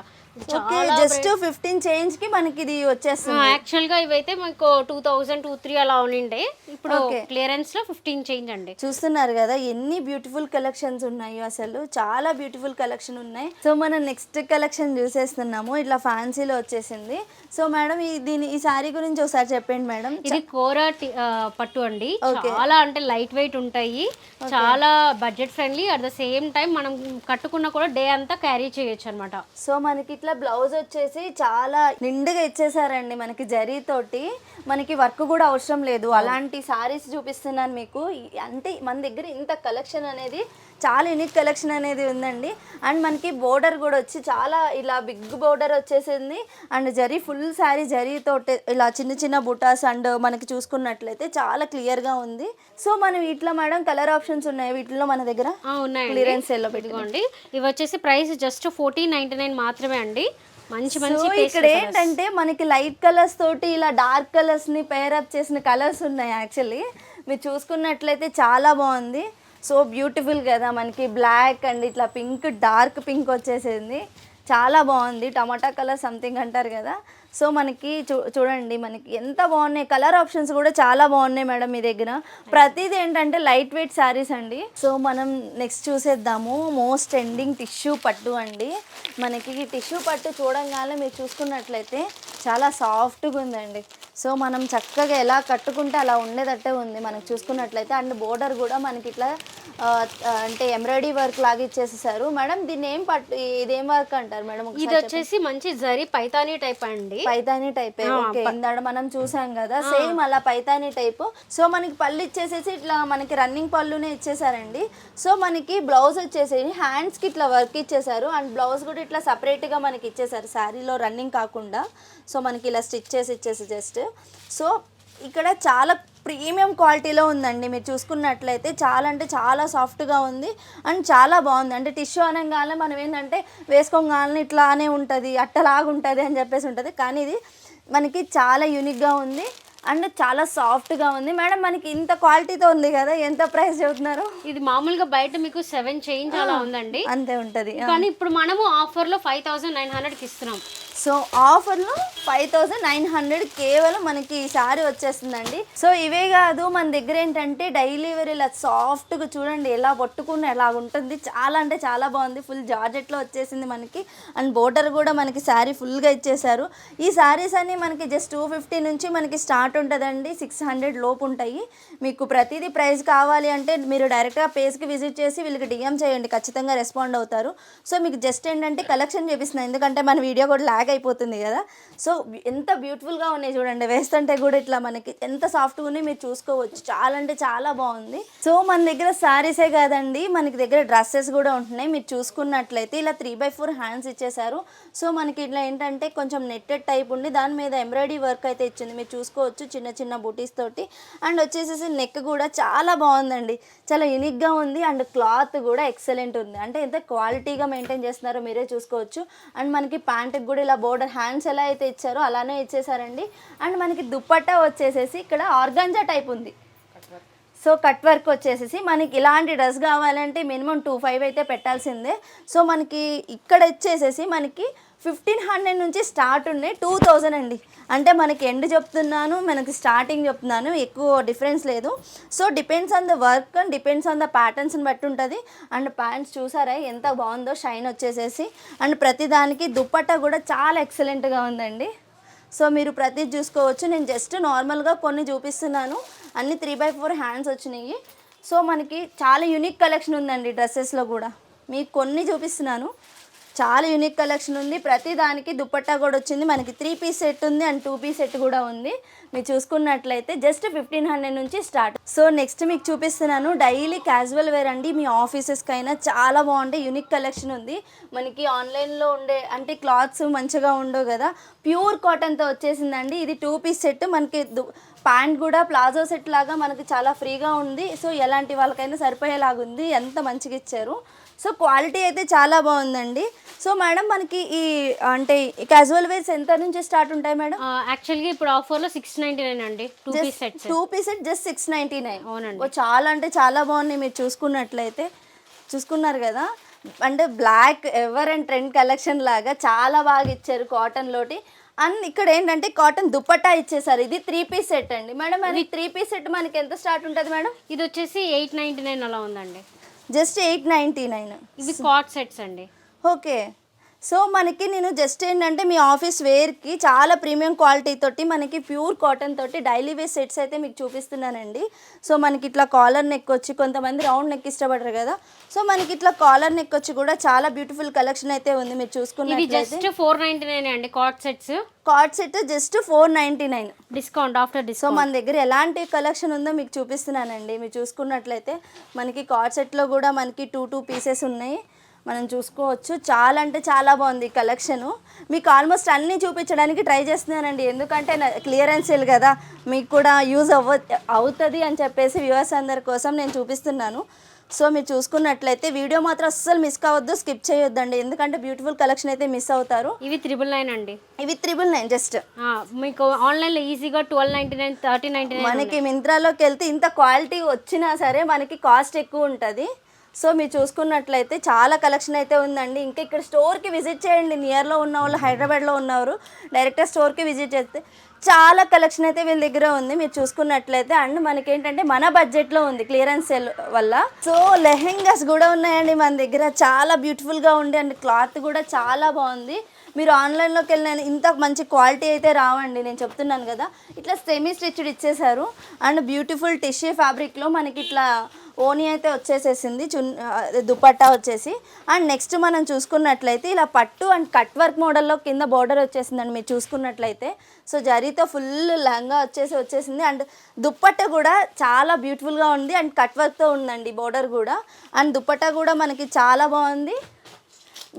ఓకే జస్ట్ ఫిఫ్టీన్ చేంజ్కి మనకి ఇది వచ్చేస్తుంది. యాక్చువల్గా ఇవైతే మనకు టూ థౌసండ్ టూ త్రీ అలా ఉండిండే ఇప్పుడు. క్లియరెన్స్లో ఫిఫ్టీన్ చేంజ్ అండి. చూస్తున్నారు కదా ఎన్ని బ్యూటిఫుల్ కలెక్షన్స్ ఉన్నాయో అసలు. చాలా బ్యూటిఫుల్ కలెక్షన్ ఉన్నాయి. సో మనం నెక్స్ట్ కలెక్షన్ చూసేస్తున్నాము. ఇట్లా ఫ్యాన్సీలో వచ్చేసింది. సో మేడం ఈ దీని ఈ సారీ గురించి ఒకసారి చెప్పండి మేడం ఇది కోర పట్టు అండి. చాలా అంటే లైట్ వెయిట్ ఉంటాయి. చాలా budget friendly at the same time మనం కట్టుకున్న కూడా డే అంతా క్యారీ చేయొచ్చు అనమాట సో మనకి ఇట్లా బ్లౌజ్ వచ్చేసి చాలా నిండుగా ఇచ్చేసారండి మనకి జరీ తోటి. మనకి వర్క్ కూడా అవసరం లేదు. అలాంటి సారీస్ చూపిస్తున్నాను మీకు. అంటే మన దగ్గర ఇంత కలెక్షన్ అనేది చాలా యూనిక్ కలెక్షన్ అనేది ఉందండి. అండ్ మనకి బోర్డర్ కూడా వచ్చి చాలా ఇలా బిగ్ బోర్డర్ వచ్చేసింది. అండ్ జరీ ఫుల్ శారీ జరీతోటి ఇలా చిన్న చిన్న బుటాస్ అండ్ మనకి చూసుకున్నట్లయితే చాలా క్లియర్గా ఉంది. సో మనం వీటిలో మేడం కలర్ ఆప్షన్స్ ఉన్నాయి. వీటిలో మన దగ్గర క్లియరెన్స్ సేల్లో పెట్టి ఇదిగోండి. ఇవి వచ్చేసి price just fourteen ninety nine మాత్రమే అండి. మంచి మంచి ఇక్కడ. ఏంటంటే మనకి లైట్ కలర్స్ తోటి ఇలా డార్క్ కలర్స్ని పేరప్ చేసిన కలర్స్ ఉన్నాయి యాక్చువల్లీ మీరు చూసుకున్నట్లయితే చాలా బాగుంది. సో బ్యూటిఫుల్ కదా మనకి బ్లాక్ అండ్ ఇట్లా పింక్ డార్క్ పింక్ వచ్చేసింది. చాలా బాగుంది. టమాటా కలర్ సంథింగ్ అంటారు కదా. సో మనకి చూ చూడండి మనకి ఎంత బాగున్నాయి. కలర్ ఆప్షన్స్ కూడా చాలా బాగున్నాయి మేడం మీ దగ్గర. ప్రతిది ఏంటంటే లైట్ వెయిట్ శారీస్ అండి. సో మనం నెక్స్ట్ చూసేద్దాము. మోస్ట్ ఎండింగ్ టిష్యూ పట్టు అండి. మనకి ఈ టిష్యూ పట్టు చూడంగానే మీరు చూసుకున్నట్లయితే చాలా సాఫ్ట్గా ఉందండి. సో మనం చక్కగా ఎలా కట్టుకుంటే అలా ఉండేటట్టే ఉంది. మనకు చూసుకున్నట్లయితే అండ్ బోర్డర్ కూడా మనకి ఇట్లా అంటే ఎంబ్రాయిడరీ వర్క్ లాగా ఇచ్చేసేసారు. మేడం దీన్ని ఏం పట్టు ఇదేం వర్క్ అంటారు మేడం? ఇది వచ్చేసి మంచి జరీ పైతానీ టైప్ అండి. పైతానీ టైప్. ఓకే ఇందాడ మనం చూసాం కదా సేమ్ అలా పైతానీ టైప్. సో మనకి పళ్ళు ఇచ్చేసేసి ఇట్లా మనకి రన్నింగ్ పళ్ళునే ఇచ్చేసారండి. సో మనకి బ్లౌజ్ వచ్చేసి హ్యాండ్స్కి ఇట్లా వర్క్ ఇచ్చేసారు. అండ్ బ్లౌజ్ కూడా ఇట్లా separate గా మనకి ఇచ్చేసారు. శారీలో రన్నింగ్ కాకుండా. సో మనకి ఇలా స్టిచ్ చేసి ఇచ్చేసి జస్ట్ సో ఇక్కడ చాలా ప్రీమియం క్వాలిటీలో ఉందండి. మీరు చూసుకున్నట్లయితే చాలా అంటే చాలా సాఫ్ట్గా ఉంది అండ్ చాలా బాగుంది. అంటే టిష్యూ అనగానే మనం ఏంటంటే వేసుకోగానే ఇట్లానే ఉంటుంది అట్టలాగా ఉంటుంది అని చెప్పేసి ఉంటుంది. కానీ ఇది మనకి చాలా యూనిక్గా ఉంది అండ్ చాలా సాఫ్ట్గా ఉంది. మేడం మనకి ఇంత క్వాలిటీతో ఉంది కదా ఎంత ప్రైస్ చెబుతున్నారు? ఇది మామూలుగా బయట మీకు సెవెన్ చేంజ్ అలా ఉందండి. అంతే ఉంటుంది. కానీ ఇప్పుడు మనము ఆఫర్లో ఫైవ్ థౌసండ్ నైన్ హండ్రెడ్కి ఇస్తున్నాం. సో ఆఫర్లో ఫైవ్ థౌజండ్ నైన్ హండ్రెడ్ కేవలం మనకి ఈ సారీ వచ్చేస్తుందండి. సో ఇవే కాదు మన దగ్గర ఏంటంటే డైలీ వేర్ ఇలా సాఫ్ట్గా చూడండి ఎలా పట్టుకున్న ఎలా ఉంటుంది. చాలా అంటే చాలా బాగుంది. ఫుల్ జార్జెట్లో వచ్చేసింది మనకి. అండ్ బోర్డర్ కూడా మనకి శారీ ఫుల్గా ఇచ్చేశారు. ఈ శారీస్ అన్ని మనకి జస్ట్ టూ ఫిఫ్టీ నుంచి మనకి స్టార్ట్ ఉంటుందండి. సిక్స్ హండ్రెడ్ లోపు ఉంటాయి. మీకు ప్రతిదీ ప్రైస్ కావాలి అంటే మీరు డైరెక్ట్గా పేజ్కి విజిట్ చేసి వీళ్ళకి డిఎం చేయండి. ఖచ్చితంగా రెస్పాండ్ అవుతారు. సో మీకు జస్ట్ ఏంటంటే కలెక్షన్ చూపిస్తున్నాయి ఎందుకంటే మన వీడియో కూడా ల్యాగ్ అయిపోతుంది కదా. సో ఎంత బ్యూటిఫుల్గా ఉన్నాయి చూడండి. వేస్తుంటే కూడా ఇట్లా మనకి ఎంత సాఫ్ట్గా ఉన్నాయి మీరు చూసుకోవచ్చు. చాలా అంటే చాలా బాగుంది. సో మన దగ్గర శారీసే కాదండి. మనకి దగ్గర డ్రెస్సెస్ కూడా ఉంటున్నాయి. మీరు చూసుకున్నట్లయితే ఇలా త్రీ బై ఫోర్ హ్యాండ్స్ ఇచ్చేసారు సో మనకి ఇట్లా ఏంటంటే కొంచెం నెట్టెడ్ టైప్ ఉండి దాని మీద ఎంబ్రాయిడరీ వర్క్ అయితే ఇచ్చింది. మీరు చూసుకోవచ్చు చిన్న చిన్న బూటీస్ తోటి. అండ్ వచ్చేసేసి నెక్ కూడా చాలా బాగుందండి. చాలా యూనిక్గా ఉంది. అండ్ క్లాత్ కూడా ఎక్సలెంట్ ఉంది. అంటే ఎంత క్వాలిటీగా మెయింటైన్ చేస్తున్నారో మీరే చూసుకోవచ్చు. అండ్ మనకి ప్యాంట్కి కూడా ఇలా బోర్డర్ హ్యాండ్స్ ఎలా అయితే ఇచ్చారో అలానే ఇచ్చేసారండి. అండ్ మనకి దుప్పట్టా వచ్చేసేసి ఇక్కడ ఆర్గంజా టైప్ ఉంది. సో కట్ వర్క్ వచ్చేసేసి మనకి ఇలాంటి డ్రెస్ కావాలంటే మినిమం టూ ఫైవ్ అయితే పెట్టాల్సిందే. సో మనకి ఇక్కడ వచ్చేసేసి మనకి ఫిఫ్టీన్ హండ్రెడ్ నుంచి స్టార్ట్ ఉన్నాయి టూ థౌజండ్ అండి. అంటే మనకి ఎండ్ చెప్తున్నాను మనకి స్టార్టింగ్ చెప్తున్నాను ఎక్కువ డిఫరెన్స్ లేదు. So depends on the work and depends on the ప్యాటర్న్స్ని బట్టి ఉంటుంది. అండ్ ప్యాంట్స్ చూసారా ఎంత బాగుందో షైన్ వచ్చేసేసి. అండ్ ప్రతిదానికి దుప్పట్టా కూడా చాలా ఎక్సలెంట్గా ఉందండి. సో మీరు ప్రతి చూసుకోవచ్చు. నేను జస్ట్ నార్మల్గా కొన్ని చూపిస్తున్నాను. అన్ని త్రీ బై ఫోర్ హ్యాండ్స్ వచ్చినాయి. సో మనకి చాలా యూనిక్ కలెక్షన్ ఉందండి డ్రెస్సెస్లో కూడా. మీకు కొన్ని చూపిస్తున్నాను. చాలా యూనిక్ కలెక్షన్ ఉంది. ప్రతి దానికి దుపట్టా కూడా వచ్చింది. మనకి త్రీ పీస్ సెట్ ఉంది అండ్ టూ పీస్ సెట్ కూడా ఉంది. మీరు చూసుకున్నట్లయితే జస్ట్ ఫిఫ్టీన్ హండ్రెడ్ నుంచి స్టార్ట్ సో నెక్స్ట్ మీకు చూపిస్తున్నాను. డైలీ క్యాజువల్ వేర్ అండి. మీ ఆఫీసెస్కి అయినా చాలా బాగుండే యూనిక్ కలెక్షన్ ఉంది. మనకి ఆన్లైన్లో ఉండే అంటే క్లాత్స్ మంచిగా ఉండవు కదా. ప్యూర్ కాటన్తో వచ్చేసిందండి. ఇది టూ పీస్ సెట్ మనకి దు- ప్యాంట్ కూడా ప్లాజో సెట్ లాగా మనకి చాలా ఫ్రీగా ఉంది. సో ఎలాంటి వాళ్ళకైనా సరిపోయేలాగా ఉంది ఎంత మంచిగా ఇచ్చారు. సో క్వాలిటీ అయితే చాలా బాగుందండి. సో మేడం మనకి ఈ అంటే క్యాజువల్ వేర్స్ ఎంత నుంచి స్టార్ట్ ఉంటాయి మేడం? యాక్చువల్గా ఇప్పుడు ఆఫర్లో సిక్స్ నైంటీ నైన్ అండి two piece sets two piece just six ninety nine అవునండి. చాలా అంటే చాలా బాగున్నాయి మీరు చూసుకున్నట్లయితే. చూసుకున్నారు కదా. అంటే black ever and trend collection లాగా చాలా బాగా ఇచ్చారు కాటన్ లోటి. అండ్ ఇక్కడ ఏంటంటే కాటన్ దుపట్టా ఇచ్చేసారు. ఇది త్రీ పీస్ సెట్ అండి. మేడం అది త్రీ పీస్ సెట్ మనకి ఎంత స్టార్ట్ ఉంటుంది మేడం? ఇది వచ్చేసి ఎయిట్ నైంటీ నైన్ అలా ఉందండి. జస్ట్ ఎయిట్ నైంటీ నైన్ ఇవి కాట్ సెట్స్ అండి. ఓకే సో మనకి నేను జస్ట్ ఏంటంటే మీ ఆఫీస్ వేర్కి చాలా ప్రీమియం క్వాలిటీ తోటి మనకి ప్యూర్ కాటన్ తోటి డైలీ వేర్ సెట్స్ అయితే మీకు చూపిస్తున్నానండి. సో మనకి ఇట్లా కాలర్ నెక్ వచ్చి కొంతమంది రౌండ్ నెక్ ఇష్టపడరు కదా. సో మనకి ఇట్లా కాలర్ నెక్ వచ్చి కూడా చాలా బ్యూటిఫుల్ కలెక్షన్ అయితే ఉంది మీరు చూసుకున్నట్లయితే. జస్ట్ ఫోర్ నైంటీ నైన్ అండి cot sets? Cot set just four ninety nine. Discount after so మన దగ్గర ఎలాంటి కలెక్షన్ ఉందో మీకు చూపిస్తున్నానండి. మీరు చూసుకున్నట్లయితే మనకి కార్డ్ సెట్లో కూడా మనకి టూ టూ పీసెస్ ఉన్నాయి. మనం చూసుకోవచ్చు. చాలా అంటే చాలా బాగుంది కలెక్షన్ మీకు ఆల్మోస్ట్ అన్నీ చూపించడానికి ట్రై చేస్తున్నానండి. ఎందుకంటే క్లియరెన్స్ సేల్ కదా. మీకు కూడా యూజ్ అవ్వ అవుతుంది అని చెప్పేసి వ్యూవర్స్ అందరి కోసం నేను చూపిస్తున్నాను. సో మీరు చూసుకున్నట్లయితే వీడియో మాత్రం అస్సలు మిస్ కావద్దు. స్కిప్ చేయొద్దండి. ఎందుకంటే బ్యూటిఫుల్ కలెక్షన్ అయితే మిస్ అవుతారు. ఇవి త్రిబుల్ నైన్ అండి. ఇవి త్రిబుల్ నైన్ జస్ట్ మీకు ఆన్లైన్లో ఈజీగా twelve ninety nine thirty ninety nine మనకి మింత్రాలోకి వెళ్తే ఇంత క్వాలిటీ వచ్చినా సరే మనకి కాస్ట్ ఎక్కువ ఉంటుంది. సో మీరు చూసుకున్నట్లయితే చాలా కలెక్షన్ అయితే ఉందండి. ఇంకా ఇక్కడ స్టోర్కి విజిట్ చేయండి. నియర్లో ఉన్న వాళ్ళు హైదరాబాద్లో ఉన్నవారు డైరెక్ట్గా స్టోర్కి విజిట్ చేస్తే చాలా కలెక్షన్ అయితే వీళ్ళ దగ్గర ఉంది. మీరు చూసుకున్నట్లయితే అండ్ మనకి ఏంటంటే మన బడ్జెట్లో ఉంది క్లియరెన్స్ సేల్ వల్ల. సో లెహెంగాస్ కూడా ఉన్నాయండి మన దగ్గర. చాలా బ్యూటిఫుల్గా ఉండే అండ్ క్లాత్ కూడా చాలా బాగుంది. మీరు ఆన్లైన్లోకి వెళ్ళిన ఇంత మంచి క్వాలిటీ అయితే రావండి. నేను చెప్తున్నాను కదా. ఇట్లా సెమీ స్టిచ్డ్ ఇచ్చేసారు అండ్ బ్యూటిఫుల్ టిష్యూ ఫ్యాబ్రిక్లో మనకి ఇట్లా ఓని అయితే వచ్చేసేసింది. చున్ దుపట్టా వచ్చేసి. అండ్ నెక్స్ట్ మనం చూసుకున్నట్లయితే ఇలా పట్టు అండ్ కట్ వర్క్ మోడల్లో కింద బార్డర్ వచ్చేసిందండి మీరు చూసుకున్నట్లయితే. సో జరీతో ఫుల్ లెహంగా వచ్చేసి వచ్చేసింది. అండ్ దుప్పట్ట కూడా చాలా బ్యూటిఫుల్గా ఉంది. అండ్ కట్ వర్క్తో ఉందండి బార్డర్ కూడా. అండ్ దుప్పట్ట కూడా మనకి చాలా బాగుంది.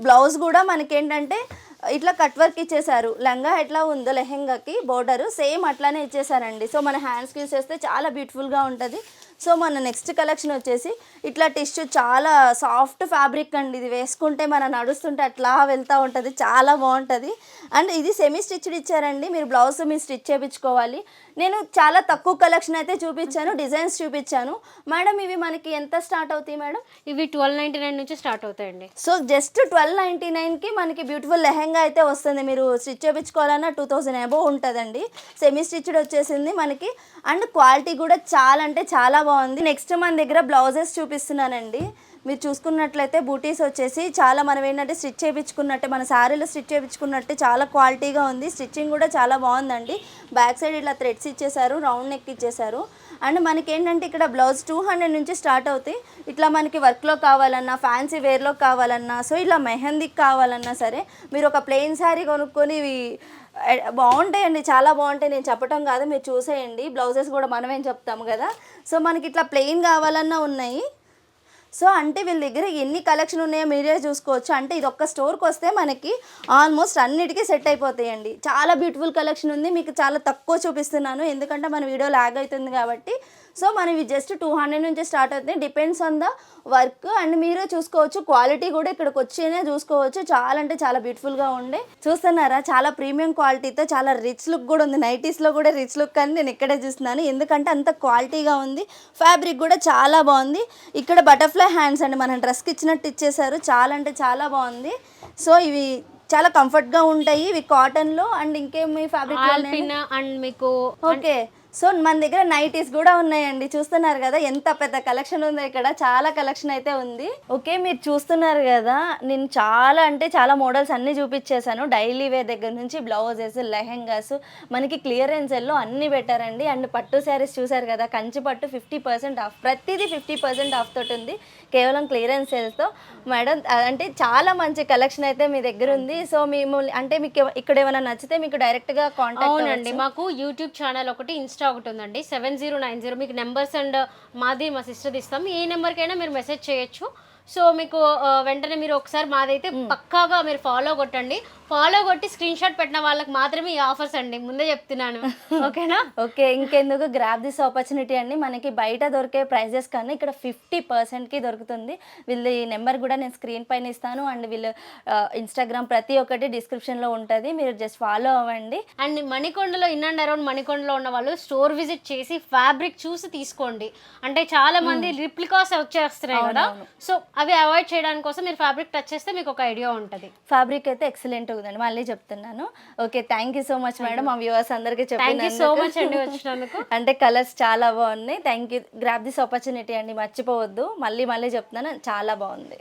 బ్లౌజ్ కూడా మనకేంటంటే ఇట్లా కట్ వర్క్ ఇచ్చేసారు లంగా ఎట్లా ఉందో లెహెంగాకి బోర్డర్ సేమ్ అట్లానే ఇచ్చేసారండి సో మన హ్యాండ్స్కి చేస్తే చాలా బ్యూటిఫుల్గా ఉంటుంది. సో మన నెక్స్ట్ కలెక్షన్ వచ్చేసి ఇట్లా టిష్యూ చాలా సాఫ్ట్ ఫ్యాబ్రిక్ అండి. ఇది వేసుకుంటే మనం నడుస్తుంటే అట్లా వెళ్తూ ఉంటుంది. చాలా బాగుంటుంది. అండ్ ఇది సెమీ స్టిచ్డ్ ఇచ్చారండి. మీరు బ్లౌజ్ మీరు స్టిచ్ చేయించుకోవాలి నేను చాలా తక్కువ కలెక్షన్ అయితే చూపించాను. డిజైన్స్ చూపించాను. మేడం ఇవి మనకి ఎంత స్టార్ట్ అవుతాయి మేడం? ఇవి ట్వెల్వ్ నైంటీ నైన్ నుంచి స్టార్ట్ అవుతాయండి. సో జస్ట్ ట్వెల్వ్ నైంటీ నైన్కి మనకి బ్యూటిఫుల్ లెహెంగా అయితే వస్తుంది. మీరు స్టిచ్ చేయించుకోవాలన్నా టూ థౌజండ్ అబోవ్ ఉంటుందండి. సెమీ స్టిచ్డ్ వచ్చేసింది మనకి. అండ్ క్వాలిటీ కూడా చాలా అంటే చాలా బాగుంది. నెక్స్ట్ మన దగ్గర బ్లౌజెస్ చూపిస్తున్నానండి. మీరు చూసుకున్నట్లయితే బూటీస్ వచ్చేసి చాలా మనం ఏంటంటే స్టిచ్ చేయించుకున్నట్టే మన శారీలో స్టిచ్ చేయించుకున్నట్టే చాలా క్వాలిటీగా ఉంది. స్టిచ్చింగ్ కూడా చాలా బాగుందండి. బ్యాక్ సైడ్ ఇట్లా థ్రెడ్స్ ఇచ్చేసారు రౌండ్ నెక్ ఇచ్చేసారు అండ్ మనకి ఏంటంటే ఇక్కడ బ్లౌజ్ టూ హండ్రెడ్ నుంచి స్టార్ట్ అవుతాయి. ఇట్లా మనకి వర్క్లో కావాలన్నా ఫ్యాన్సీ వేర్లో కావాలన్నా సో ఇలా మెహందీకి కావాలన్నా సరే మీరు ఒక ప్లెయిన్ శారీ కొనుక్కొని బాగుంటాయండి. చాలా బాగుంటాయి. నేను చెప్పటం కాదు మీరు చూసేయండి. బ్లౌజెస్ కూడా మనమేం చెప్తాము కదా. సో మనకి ఇట్లా ప్లెయిన్ కావాలన్నా ఉన్నాయి. సో అంటే వీళ్ళ దగ్గర ఎన్ని కలెక్షన్ ఉన్నాయో మీరే చూసుకోవచ్చు. అంటే ఇది ఒక్క స్టోర్కి వస్తే మనకి ఆల్మోస్ట్ అన్నిటికీ సెట్ అయిపోతాయండి. చాలా బ్యూటిఫుల్ కలెక్షన్ ఉంది. మీకు చాలా తక్కువ చూపిస్తున్నాను. ఎందుకంటే మన వీడియో లాగ్ అవుతుంది కాబట్టి సో మనవి జస్ట్ టూ హండ్రెడ్ నుంచి స్టార్ట్ అవుతాయి depends on the work and మీరే చూసుకోవచ్చు క్వాలిటీ కూడా ఇక్కడికి వచ్చినే చూసుకోవచ్చు. చాలా అంటే చాలా బ్యూటిఫుల్గా ఉండే. చూస్తున్నారా? చాలా ప్రీమియం క్వాలిటీతో చాలా రిచ్ లుక్ కూడా ఉంది. నైటీస్లో కూడా రిచ్ లుక్ అని నేను ఇక్కడే చూస్తున్నాను. ఎందుకంటే అంత క్వాలిటీగా ఉంది. ఫ్యాబ్రిక్ కూడా చాలా బాగుంది. ఇక్కడ బటర్ఫ్లై హ్యాండ్స్ అండి మన డ్రెస్కి ఇచ్చినట్టు ఇచ్చేసారు చాలా అంటే చాలా బాగుంది. సో ఇవి చాలా కంఫర్ట్గా ఉంటాయి. ఇవి కాటన్లో అండ్ ఇంకేమి ఫ్యాబ్రిక్ అండ్ మీకు ఓకే సో మన దగ్గర నైటీస్ కూడా ఉన్నాయండి. చూస్తున్నారు కదా ఎంత పెద్ద కలెక్షన్ ఉంది ఇక్కడ. చాలా కలెక్షన్ అయితే ఉంది. ఓకే మీరు చూస్తున్నారు కదా నేను చాలా అంటే చాలా మోడల్స్ అన్ని చూపించేశాను. డైలీ వేర్ దగ్గర నుంచి బ్లౌజెస్ లెహెంగాస్ మనకి క్లియరెన్స్లో అన్ని పెట్టారండి. అండ్ పట్టు శారీస్ చూసారు కదా కంచి పట్టు ఫిఫ్టీ పర్సెంట్ ఆఫ్ ప్రతిదీ ఫిఫ్టీ పర్సెంట్ ఆఫ్ తోటి ఉంది. కేవలం క్లియరెన్స్ సేల్స్తో మేడం అంటే చాలా మంచి కలెక్షన్ అయితే మీ దగ్గర ఉంది. సో మేము అంటే మీకు ఇక్కడ ఏమైనా నచ్చితే మీకు డైరెక్ట్గా కాంటాక్ట్ అవునండి. మాకు యూట్యూబ్ ఛానల్ ఒకటి ఇన్స్టా ఒకటి ఉందండి. Seven zero nine zero. మీకు నెంబర్స్ అండ్ మాది మా సిస్టర్ ఇస్తాం. ఏ నెంబర్కైనా మీరు మెసేజ్ చేయొచ్చు. సో మీకు వెంటనే మీరు ఒకసారి మాదైతే పక్కాగా మీరు ఫాలో కొట్టండి. ఫాలో కొట్టి స్క్రీన్ షాట్ పెట్టిన వాళ్ళకి మాత్రమే ఈ ఆఫర్స్ అండి. ముందే చెప్తున్నాను. ఓకేనా? ఓకే ఇంకెందుకు? గ్రాప్ దిస్ ఆపర్చునిటీ అండి. మనకి బయట దొరికే ప్రైజెస్ కన్నా ఇక్కడ ఫిఫ్టీ పర్సెంట్కి దొరుకుతుంది. వీళ్ళ ఈ నెంబర్ కూడా నేను స్క్రీన్ పైన ఇస్తాను. అండ్ వీళ్ళు ఇన్స్టాగ్రామ్ ప్రతి ఒక్కటి డిస్క్రిప్షన్లో ఉంటుంది. మీరు జస్ట్ ఫాలో అవ్వండి. అండ్ మణికొండలో ఇన్ అండ్ అరౌండ్ మణికొండలో ఉన్న వాళ్ళు స్టోర్ విజిట్ చేసి ఫ్యాబ్రిక్ చూసి తీసుకోండి. అంటే చాలా మంది రిప్లికాస్ వచ్చేస్తున్నాయి కదా. సో అవి అవాయిడ్ చేయడానికి కోసం మీరు ఫ్యాబ్రిక్ టచ్ చేస్తే మీకు ఒక ఐడియా ఉంటుంది. ఫ్యాబ్రిక్ అయితే ఎక్సలెంట్ ఉందండి. మళ్ళీ చెప్తున్నాను. Okay thank you so much madam మా వ్యూవర్స్ అందరికీ యూ సో. మచ్ అండి వచ్చినందుకు. అంటే కలర్స్ చాలా బాగున్నాయి. Thank you grab this opportunity అండి. మర్చిపోవద్దు. మళ్ళీ మళ్ళీ చెప్తున్నాను. చాలా బాగుంది.